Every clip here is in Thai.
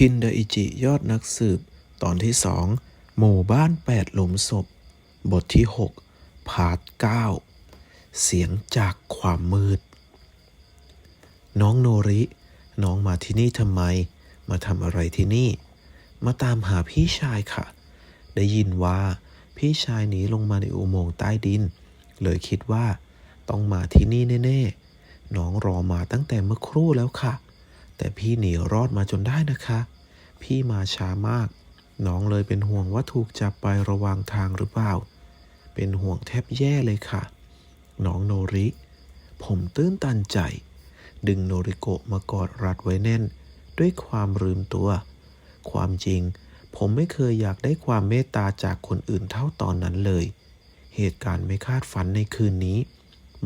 คินเดอิจิยอดนักสืบ ตอนที่สองหมู่บ้านแปดหลุมศพ บทที่หกพาร์ทเก้าเสียงจากความมืด น้องโนริ น้องมาที่นี่ทำไม มาทำอะไรที่นี่ มาตามหาพี่ชายค่ะ ได้ยินว่า พี่ชายหนีลงมาในอุโมงค์ใต้ดิน เลยคิดว่า ต้องมาที่นี่แน่ๆ น้องรอมาตั้งแต่เมื่อครู่แล้วค่ะ แต่พี่หนีรอดมาจนได้นะคะ พี่มาช้ามาก น้องเลยเป็นห่วงว่าถูกจับไประวางทางหรือเปล่า เป็นห่วงแทบแย่เลยค่ะ น้องโนริ ผมตื้นตันใจ ดึงโนริโกะมากอดรัดไว้แน่น ด้วยความลืมตัว ความจริง ผมไม่เคยอยากได้ความเมตตาจากคนอื่นเท่าตอนนั้นเลย เหตุการณ์ไม่คาดฝันในคืนนี้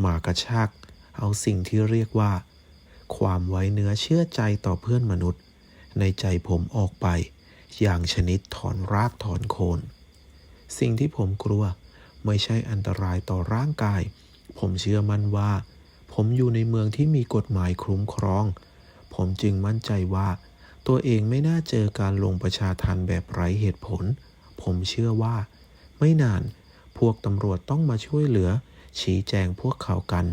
มากระชาก เอาสิ่งที่เรียกว่า ความไว้เนื้อเชื่อใจต่อเพื่อนมนุษย์ ในใจผมออกไป อย่างชนิดถอนรากถอนโคน สิ่งที่ผมกลัวไม่ใช่อันตรายต่อร่างกาย ผมเชื่อมั่นว่า ผมอยู่ในเมืองที่มีกฎหมายคุ้มครอง ผมจึงมั่นใจว่า ตัวเองไม่น่าเจอการลงประชาทันแบบไร้เหตุผล ผมเชื่อว่า ไม่นานพวกตำรวจต้องมาช่วยเหลือ ชี้แจงพวกเขากัน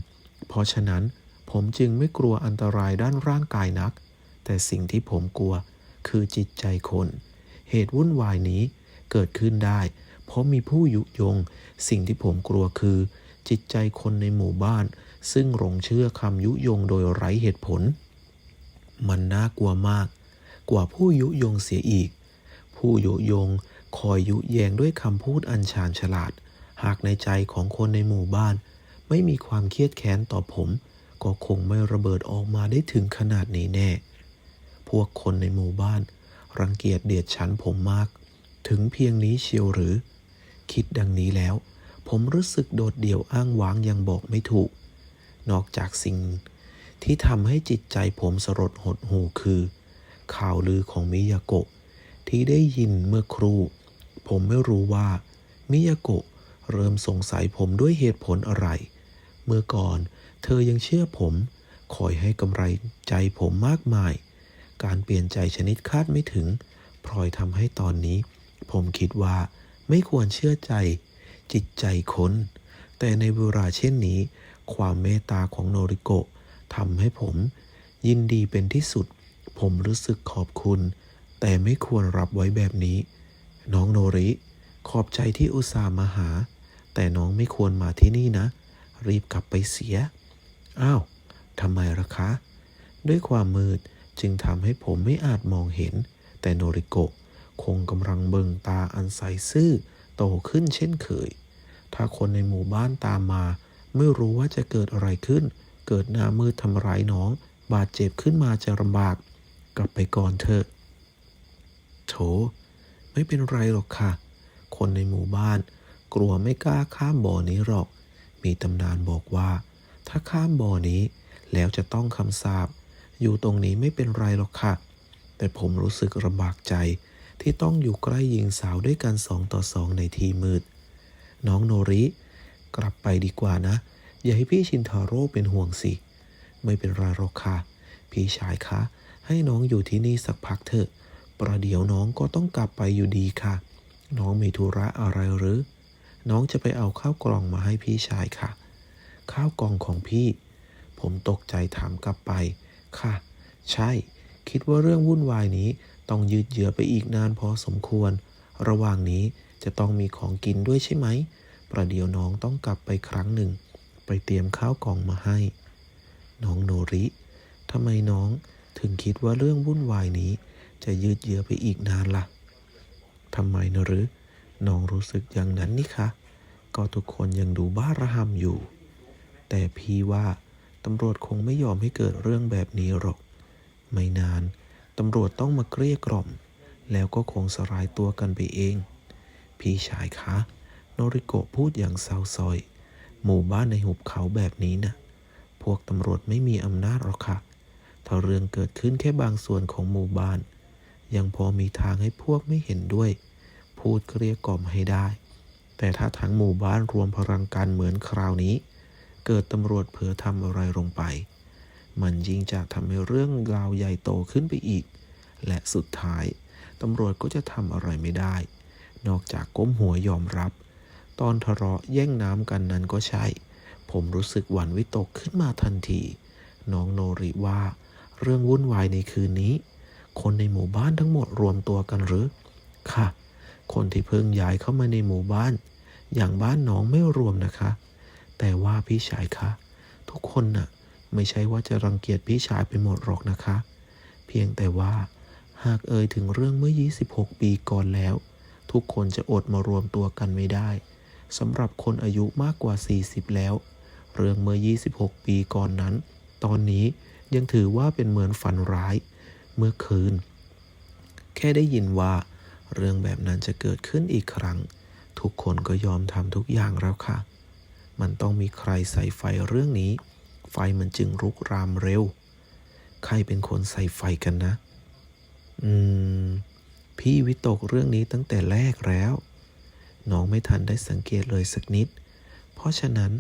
เพราะฉะนั้น ผมจึงไม่กลัวอันตรายด้านร่างกายนัก แต่สิ่งที่ผมกลัวคือจิตใจคน เหตุวุ่นวายนี้เกิดขึ้นได้ เพราะมีผู้ยุยง สิ่งที่ผมกลัวคือ จิตใจคนในหมู่บ้าน ซึ่งหลงเชื่อคำยุยงโดยไร้เหตุผล มันน่ากลัวมาก กว่าผู้ยุยงเสียอีก ผู้ยุยงคอยยุแยงด้วยคำพูดอันชาญฉลาด หากในใจของคนในหมู่บ้าน ไม่มีความเครียดแค้นต่อผม ก็คงไม่ระเบิดออกมาได้ถึงขนาดนี้แน่ พวกคนในหมู่บ้าน รังเกียจเดียดฉันผมมาก ถึงเพียงนี้เชียวหรือ คิดดังนี้แล้ว ผมรู้สึกโดดเดี่ยวอ้างว้างยังบอกไม่ถูก นอกจากสิ่งที่ทำให้จิตใจผมสลดหดหูคือ ข่าวลือของมิยาโกะที่ได้ยินเมื่อครู่ ผมไม่รู้ว่ามิยาโกะเริ่มสงสัยผมด้วยเหตุผลอะไร เมื่อก่อน เธอยังเชื่อผม คอยให้กำไรใจผมมากมาย การเปลี่ยนใจชนิดคาดไม่ถึง พลอยทำให้ตอนนี้ ผมคิดว่าไม่ควรเชื่อใจ จิตใจคนแต่ในเวลาเช่นนี้ ความเมตตาของโนริโกะทำให้ผม ยินดีเป็นที่สุด ผมรู้สึกขอบคุณ แต่ไม่ควรรับไว้แบบนี้ น้องโนริ ขอบใจที่อุตส่าห์มาหา แต่น้องไม่ควรมาที่นี่นะ รีบกลับไปเสีย อ้าวทำไมล่ะคะ ด้วยความมืดจึงทำให้ผมไม่อาจมองเห็น แต่โนริโกะคงกำลังเบิงตาอันใสซื่อโตขึ้นเช่นเคย ถ้าคนในหมู่บ้านตามมา ไม่รู้ว่าจะเกิดอะไรขึ้น เกิดหน้ามืดทำร้ายน้อง บาดเจ็บขึ้นมาจะลำบาก กลับไปก่อนเถอะ โถ ไม่เป็นไรหรอกค่ะ คนในหมู่บ้าน กลัวไม่กล้าข้ามบ่อนี้หรอก มีตำนานบอกว่า ถ้าข้ามบ่อนี้ แล้วจะต้องคำสาปอยู่ตรงนี้ไม่เป็นไรหรอกค่ะ แต่ผมรู้สึกลำบากใจที่ต้องอยู่ใกล้หญิงสาวด้วยกันสองต่อสองในทีมืด น้องโนริ กลับไปดีกว่านะ อย่าให้พี่ชินทาโร่เป็นห่วงสิ ไม่เป็นไรหรอกค่ะ พี่ชายคะ ให้น้องอยู่ที่นี่สักพักเถอะ ประเดี๋ยวน้องก็ต้องกลับไปอยู่ดีค่ะ น้องมีธุระอะไรหรือ น้องจะไปเอาข้าวกล่องมาให้พี่ชายค่ะ ข้าวกล่องของพี่ ผมตกใจถามกลับไป ค่ะ ใช่ คิดว่าเรื่องวุ่นวายนี้ต้องยืดเยื้อไปอีกนานพอสมควร ระหว่างนี้จะต้องมีของกินด้วยใช่ไหม ประเดี๋ยวน้องต้องกลับไปครั้งหนึ่ง ไปเตรียมข้าวกล่องมาให้ น้องโนริทำไมน้องถึงคิดว่าเรื่องวุ่นวายนี้ จะยืดเยื้อไปอีกนานละ่ะทำไมนะหรือ น้องรู้สึกอย่างนั้นนี่คะ ก็ทุกคนยังดูบ้าระหำอยู่ แต่พี่ว่าตำรวจคงไม่ยอมให้เกิดเรื่องแบบนี้หรอก ไม่นานตำรวจต้องมาเกลี้ยกล่อม แล้วก็คงสลายตัวกันไปเอง พี่ชายคะโนริโกะพูดอย่างเศร้าซอย หมู่บ้านในหุบเขาแบบนี้นะพวกตำรวจไม่มีอำนาจหรอกค่ะ ถ้าเรื่องเกิดขึ้นแค่บางส่วนของหมู่บ้าน ยังพอมีทางให้พวกไม่เห็นด้วย พูดเกลี้ยกล่อมให้ได้ แต่ถ้าทั้งหมู่บ้านรวมพลังกันเหมือนคราวนี้ เกิดตำรวจเผลอทำอะไรลงไป มันยิ่งจะทำให้เรื่องราวใหญ่โตขึ้นไปอีก และสุดท้ายตำรวจก็จะทำอะไรไม่ได้ นอกจากก้มหัวยอมรับ ตอนทะเลาะแย่งน้ำกันนั้นก็ใช่ ผมรู้สึกหวั่นวิตกขึ้นมาทันที น้องโนริว่า เรื่องวุ่นวายในคืนนี้ คนในหมู่บ้านทั้งหมดรวมตัวกันหรือ ค่ะ คนที่เพิ่งย้ายเข้ามาในหมู่บ้าน อย่างบ้านน้องไม่รวมนะคะ แต่ว่าพี่ชายคะ ทุกคนน่ะไม่ใช่ว่าจะรังเกียจพี่ชายไปหมดหรอกนะคะ เพียงแต่ว่า หากเอ่ยถึงเรื่องเมื่อ 26 ปีก่อนแล้ว ทุกคนจะอดมารวมตัวกันไม่ได้สำหรับคนอายุมากกว่า 40 แล้ว เรื่องเมื่อ 26 ปีก่อนนั้น ตอนนี้ยังถือว่าเป็นเหมือนฝันร้าย เมื่อคืน แค่ได้ยินว่า เรื่องแบบนั้นจะเกิดขึ้นอีกครั้ง ทุกคนก็ยอมทำทุกอย่างแล้วค่ะ มันต้องมีใครใส่ไฟเรื่องนี้ ไฟมันจึงรุกรามเร็ว ใครเป็นคนใส่ไฟกันนะ อืม พี่วิตกเรื่องนี้ตั้งแต่แรกแล้ว น้องไม่ทันได้สังเกตเลยสักนิด เพราะฉะนั้น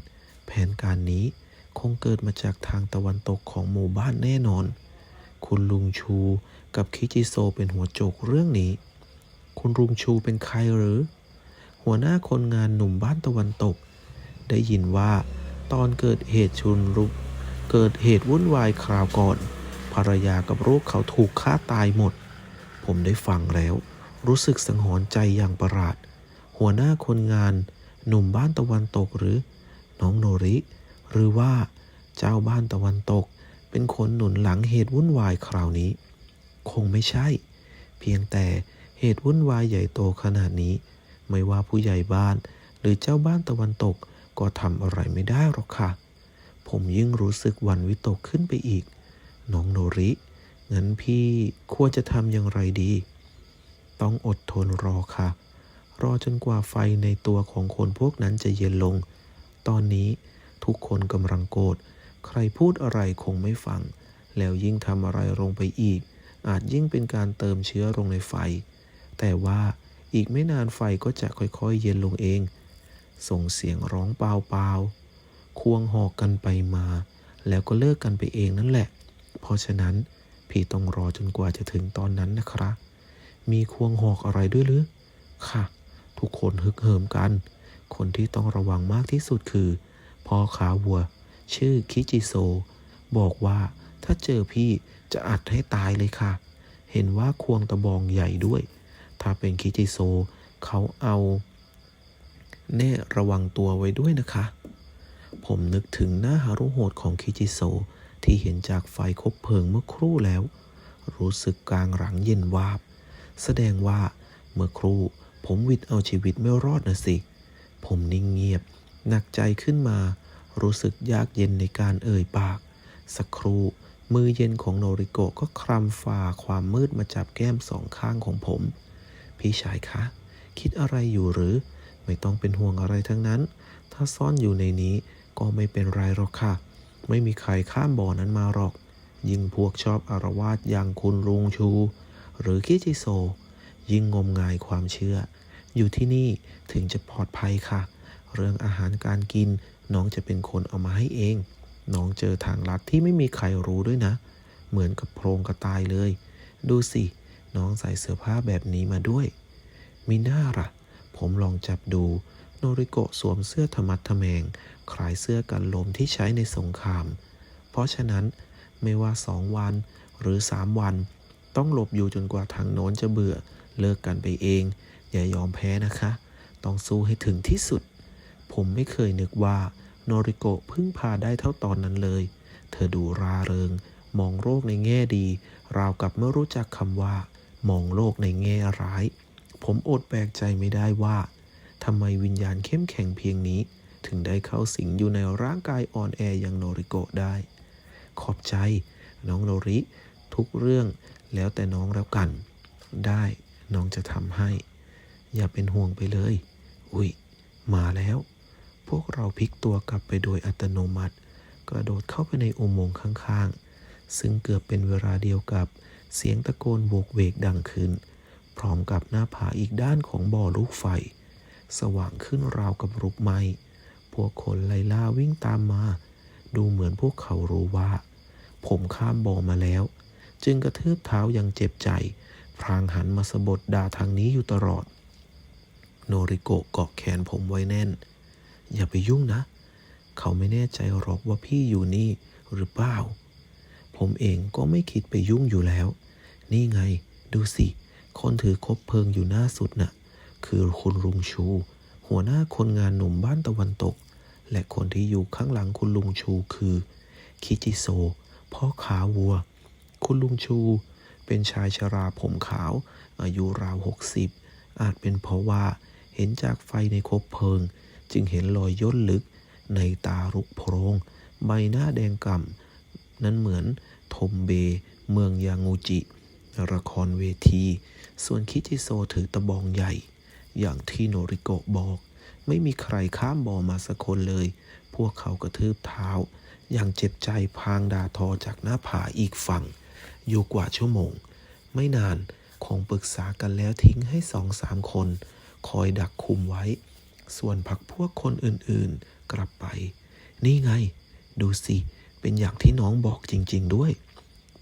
แผนการนี้คงเกิดมาจากทางตะวันตกของหมู่บ้านแน่นอน คุณลุงชูกับคิจิโซเป็นหัวโจกเรื่องนี้ คุณลุงชูเป็นใครหรือ หัวหน้าคนงานหนุ่มบ้านตะวันตก ได้ยินว่า ตอนเกิดเหตุชุนรุก เกิดเหตุวุ่นวายคราวก่อน ภรรยากับลูกเขาถูกฆ่าตายหมด ผมได้ฟังแล้ว รู้สึกสังหรณ์ใจอย่างประหลาด หัวหน้าคนงาน หนุ่มบ้านตะวันตกหรือ น้องโนริ หรือว่า เจ้าบ้านตะวันตก เป็นคนหนุนหลังเหตุวุ่นวายคราวนี้ คงไม่ใช่ เพียงแต่เหตุวุ่นวายใหญ่โตขนาดนี้ ไม่ว่าผู้ใหญ่บ้านหรือเจ้าบ้านตะวันตก ก็ทำอะไรไม่ได้หรอกค่ะ ผมยิ่งรู้สึกวันวิตกขึ้นไปอีก น้องโนริ งั้นพี่ควรจะทำอย่างไรดี ต้องอดทนรอค่ะ รอจนกว่าไฟในตัวของคนพวกนั้นจะเย็นลง ตอนนี้ทุกคนกำลังโกรธ ใครพูดอะไรคงไม่ฟัง แล้วยิ่งทำอะไรลงไปอีก อาจยิ่งเป็นการเติมเชื้อลงในไฟ แต่ว่าอีกไม่นานไฟก็จะค่อยๆ เย็นลงเอง ส่งเสียงร้องเปล่าๆ ควงหอกกันไปมา แล้วก็เลิกกันไปเองนั่นแหละ เพราะฉะนั้นพี่ต้องรอจนกว่าจะถึงตอนนั้นนะครับ มีควงหอกอะไรด้วยหรือ ค่ะ ทุกคนฮึกเหิมกัน คนที่ต้องระวังมากที่สุดคือพ่อขาวัว ชื่อคิจิโซ บอกว่าถ้าเจอพี่จะอัดให้ตายเลยค่ะ เห็นว่าควงตะบองใหญ่ด้วย ถ้าเป็นคิจิโซ เขาเอา แน่ระวังตัวไว้ด้วยนะคะ ผมนึกถึงหน้าหารุโหดของคิจิโซที่เห็นจากไฟคบเพลิงเมื่อครู่แล้ว รู้สึกกลางหลังเย็นวาบ แสดงว่าเมื่อครู่ผมวิดเอาชีวิตไม่รอดนะสิ ผมนิ่งเงียบ หนักใจขึ้นมา รู้สึกยากเย็นในการเอ่ยปาก สักครู่มือเย็นของโนริโกะก็คลำฝ่าความมืดมาจับแก้มสองข้างของผม พี่ชายคะ คิดอะไรอยู่หรือ ไม่ต้องเป็นห่วงอะไรทั้งนั้น ถ้าซ่อนอยู่ในนี้ก็ไม่เป็นไรหรอกค่ะ ไม่มีใครข้ามบ่อนั้นมาหรอก ยิ่งพวกชอบอารวาสอย่างคุณลุงชู หรือคิจิโซ ยิ่งงมงายความเชื่อ อยู่ที่นี่ถึงจะปลอดภัยค่ะ เรื่องอาหารการกินน้องจะเป็นคนเอามาให้เอง น้องเจอทางลัดที่ไม่มีใครรู้ด้วยนะ เหมือนกับโพรงกระต่ายเลย ดูสิ น้องใส่เสื้อผ้าแบบนี้มาด้วย มีหน้าล่ะ ผมลองจับดูโนริโกะสวมเสื้อธรรมัดทแมง คล้ายเสื้อกันลมที่ใช้ในสงคราม เพราะฉะนั้นไม่ว่าสองวันหรือสามวัน ต้องหลบอยู่จนกว่าทางโน้นจะเบื่อ เลิกกันไปเอง อย่ายอมแพ้นะคะ ต้องสู้ให้ถึงที่สุด ผมไม่เคยนึกว่าโนริโกะพึ่งพาได้เท่าตอนนั้นเลย เธอดูราเริง มองโลกในแง่ดี ราวกับไม่รู้จักคำว่า มองโลกในแง่ร้าย ผมอดแปลกใจไม่ได้ว่าทำไมวิญญาณเข้มแข็งเพียงนี้ ถึงได้เข้าสิงอยู่ในร่างกายอ่อนแออย่างโนริโกะได้ ขอบใจ น้องโนริ ทุกเรื่องแล้วแต่น้องแล้วกัน ได้น้องจะทำให้ อย่าเป็นห่วงไปเลย อุ้ยมาแล้ว พวกเราพลิกตัวกลับไปโดยอัตโนมัติ กระโดดเข้าไปในอุโมงค์ข้างๆ ซึ่งเกือบเป็นเวลาเดียวกับเสียงตะโกนโวกเวกดังขึ้น พร้อมกับหน้าผาอีกด้านของบ่อลูกไฟ สว่างขึ้นราวกับลุกไม้ พวกคนไล่ล่าวิ่งตามมา ดูเหมือนพวกเขารู้ว่า ผมข้ามบ่อมาแล้ว จึงกระทืบเท้าอย่างเจ็บใจ พรางหันมาสะบดด่าทางนี้อยู่ตลอด โนริโกะเกาะแขนผมไว้แน่น อย่าไปยุ่งนะ เขาไม่แน่ใจหรอกว่าพี่อยู่นี่หรือเปล่า ผมเองก็ไม่คิดไปยุ่งอยู่แล้ว นี่ไง ดูสิ คนถือคบเพลิงอยู่หน้าสุดน่ะคือคุณลุงชู หัวหน้าคนงานหนุ่มบ้านตะวันตก และคนที่อยู่ข้างหลังคุณลุงชูคือ คิจิโซ พ่อขาวัว คุณลุงชู เป็นชายชราผมขาว อายุราวหกสิบอาจเป็นเพราะว่าเห็นจากไฟในคบเพลิง จึงเห็นรอยย่นลึก ในตารุกโพรง ใบหน้าแดงก่ำนั้นเหมือนทมเบ เมืองยางูจิละครเวที ส่วนคิจิโซถือตะบองใหญ่ อย่างที่โนริโกะบอก ไม่มีใครข้ามบ่อมาสักคนเลย พวกเขากระทืบเท้า อย่างเจ็บใจพางดาทอจากหน้าผาอีกฝั่ง อยู่กว่าชั่วโมง ไม่นานคงปรึกษากันแล้วทิ้งให้สองสามคน คอยดักคุมไว้ ส่วนพักพวกคนอื่นๆ กลับไป นี่ไง ดูสิ เป็นอย่างที่น้องบอกจริง ๆ ด้วย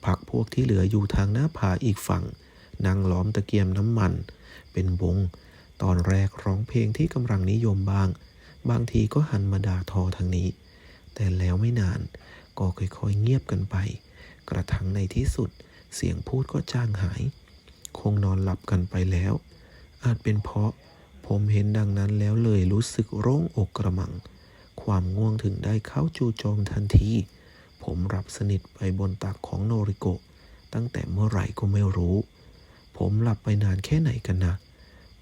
พักพวกที่เหลืออยู่ทางหน้าผาอีกฝั่ง นั่งล้อมตะเกียมน้ำมัน เป็นวง ตอนแรกร้องเพลงที่กำลังนิยมบ้าง บางทีก็หันมาด่าทอทางนี้ แต่แล้วไม่นาน ก็ค่อยๆเงียบกันไป กระทั่งในที่สุด เสียงพูดก็จางหาย คงนอนหลับกันไปแล้ว อาจเป็นเพราะผมเห็นดังนั้นแล้วเลยรู้สึกโร่งอกกระมัง ความง่วงถึงได้เข้าจู่โจมทันที ผมหลับสนิทไปบนตักของโนริโกะตั้งแต่เมื่อไหร่ก็ไม่รู้ ผมหลับไปนานแค่ไหนกันนะ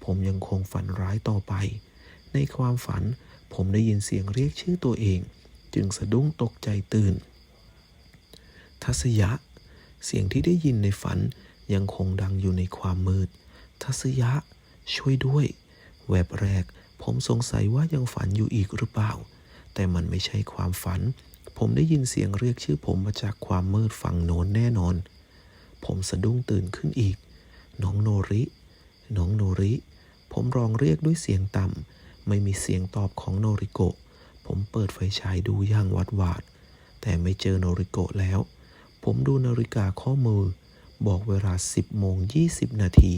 ผมยังคงฝันร้ายต่อไป ในความฝันผมได้ยินเสียงเรียกชื่อตัวเอง จึงสะดุ้งตกใจตื่น ทัศยะ เสียงที่ได้ยินในฝันยังคงดังอยู่ในความมืด ทัศยะ ช่วยด้วย แวบแรก ผมสงสัยว่ายังฝันอยู่อีกหรือเปล่า แต่มันไม่ใช่ความฝัน ผมได้ยินเสียงเรียกชื่อผมมาจากความมืดฝั่งโน้นแน่นอน ผมสะดุ้งตื่นขึ้นอีก น้องโนริ น้องโนริ ผมร้องเรียกด้วยเสียงต่ำ ไม่มีเสียงตอบของโนริโกะ ผมเปิดไฟฉายดูอย่างวัดวาด แต่ไม่เจอโนริโกะแล้ว ผมดูนาฬิกาข้อมือ บอกเวลา 10โมง20 นาที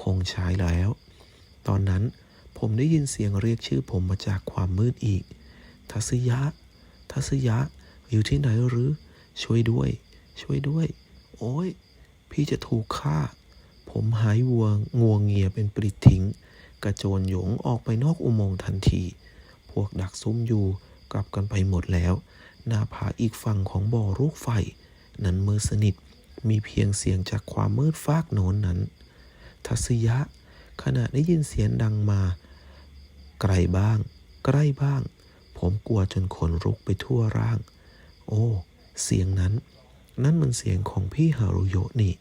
คงใช้แล้ว ตอนนั้นผมได้ยินเสียงเรียกชื่อผมมาจากความมืดอีก ทัศยะ ทัศยะ อยู่ที่ไหนหรือ ช่วยด้วย ช่วยด้วย โอ้ย พี่จะถูกฆ่า ผมหายวัวงวงเงียเป็นปลิดทิ้ง กระโจนหยงออกไปนอกอุโมงค์ทันที พวกดักซุ่มอยู่กลับกันไปหมดแล้ว หน้าผาอีกฝั่งของบ่อลูกไฟ นั้นมือสนิทมีเพียงเสียงจากความมืดฟากโน้นนั้น ทัศยะ ขณะได้ยินเสียงดังมา ไกลบ้าง ใกล้บ้าง ผมกลัวจนขนลุกไปทั่วร่าง โอ้ เสียงนั้น นั่นมันเสียงของพี่ฮารุโยะนี่